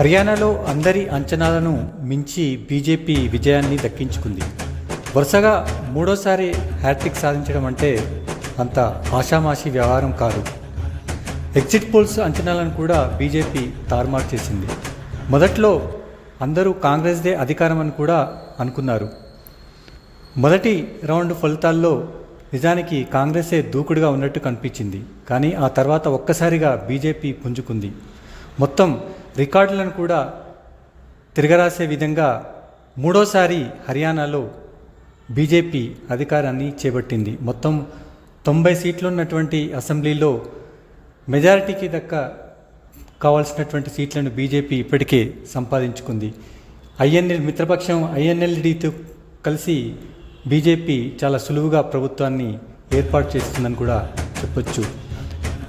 హర్యానాలో అందరి అంచనాలను మించి బీజేపీ విజయాన్ని దక్కించుకుంది. వరుసగా మూడోసారి హ్యాట్రిక్ సాధించడం అంటే అంత ఆషామాషి వ్యవహారం కాదు. ఎగ్జిట్ పోల్స్ అంచనాలను కూడా బీజేపీ తారుమారు చేసింది. మొదట్లో అందరూ కాంగ్రెస్దే అధికారం అని కూడా అనుకున్నారు. మొదటి రౌండ్ ఫలితాల్లో నిజానికి కాంగ్రెసే దూకుడుగా ఉన్నట్టు కనిపించింది. కానీ ఆ తర్వాత ఒక్కసారిగా బీజేపీ పుంజుకుంది. మొత్తం రికార్డులను కూడా తిరగరాసే విధంగా మూడోసారి హర్యానాలో బీజేపీ అధికారాన్ని చేపట్టింది. మొత్తం తొంభై సీట్లు ఉన్నటువంటి అసెంబ్లీలో మెజారిటీకి దక్క కావాల్సినటువంటి సీట్లను బీజేపీ ఇప్పటికే సంపాదించుకుంది. ఐఎన్ఎల్ మిత్రపక్షం ఐఎన్ఎల్డీతో కలిసి బీజేపీ చాలా సులువుగా ప్రభుత్వాన్ని ఏర్పాటు చేస్తుందని కూడా చెప్పొచ్చు.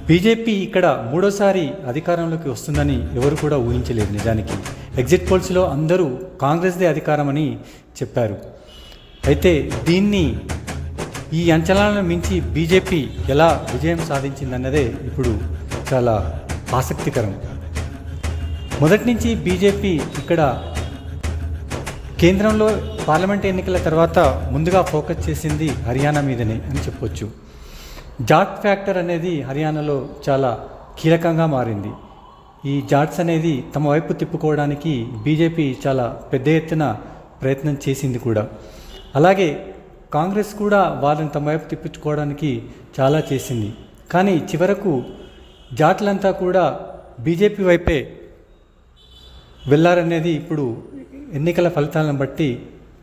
బీజేపీ ఇక్కడ మూడోసారి అధికారంలోకి వస్తుందని ఎవరు కూడా ఊహించలేదు నిజానికి. ఎగ్జిట్ పోల్స్లో అందరూ కాంగ్రెస్దే అధికారమని చెప్పారు. అయితే దీన్ని ఈ అంచనాలను మించి బీజేపీ ఎలా విజయం సాధించిందన్నదే ఇప్పుడు చాలా ఆసక్తికరం. మొదటి నుంచి బీజేపీ ఇక్కడ కేంద్రంలో పార్లమెంట్ ఎన్నికల తర్వాత ముందుగా ఫోకస్ చేసింది హర్యానా మీదనే అని చెప్పొచ్చు. జాట్ ఫ్యాక్టర్ అనేది హర్యానాలో చాలా కీలకంగా మారింది. ఈ జాట్స్ అనేది తమ వైపు తిప్పుకోవడానికి బీజేపీ చాలా పెద్ద ఎత్తున ప్రయత్నం చేసింది కూడా. అలాగే కాంగ్రెస్ కూడా వాళ్ళని తమ వైపు తిప్పించుకోవడానికి చాలా చేసింది. కానీ చివరకు జాట్లంతా కూడా బీజేపీ వైపే వెళ్ళారనేది ఇప్పుడు ఎన్నికల ఫలితాలను బట్టి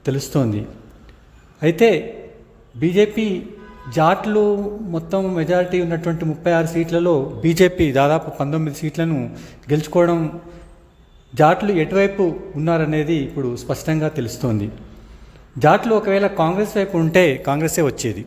తెలుస్తోంది. అయితే బీజేపీ జాట్లు మొత్తం మెజారిటీ ఉన్నటువంటి ముప్పై ఆరు సీట్లలో బీజేపీ దాదాపు పంతొమ్మిది సీట్లను గెలుచుకోవడం జాట్లు ఎటువైపు ఉన్నారనేది ఇప్పుడు స్పష్టంగా తెలుస్తోంది. జాట్లు ఒకవేళ కాంగ్రెస్ వైపు ఉంటే కాంగ్రెసే వచ్చేది.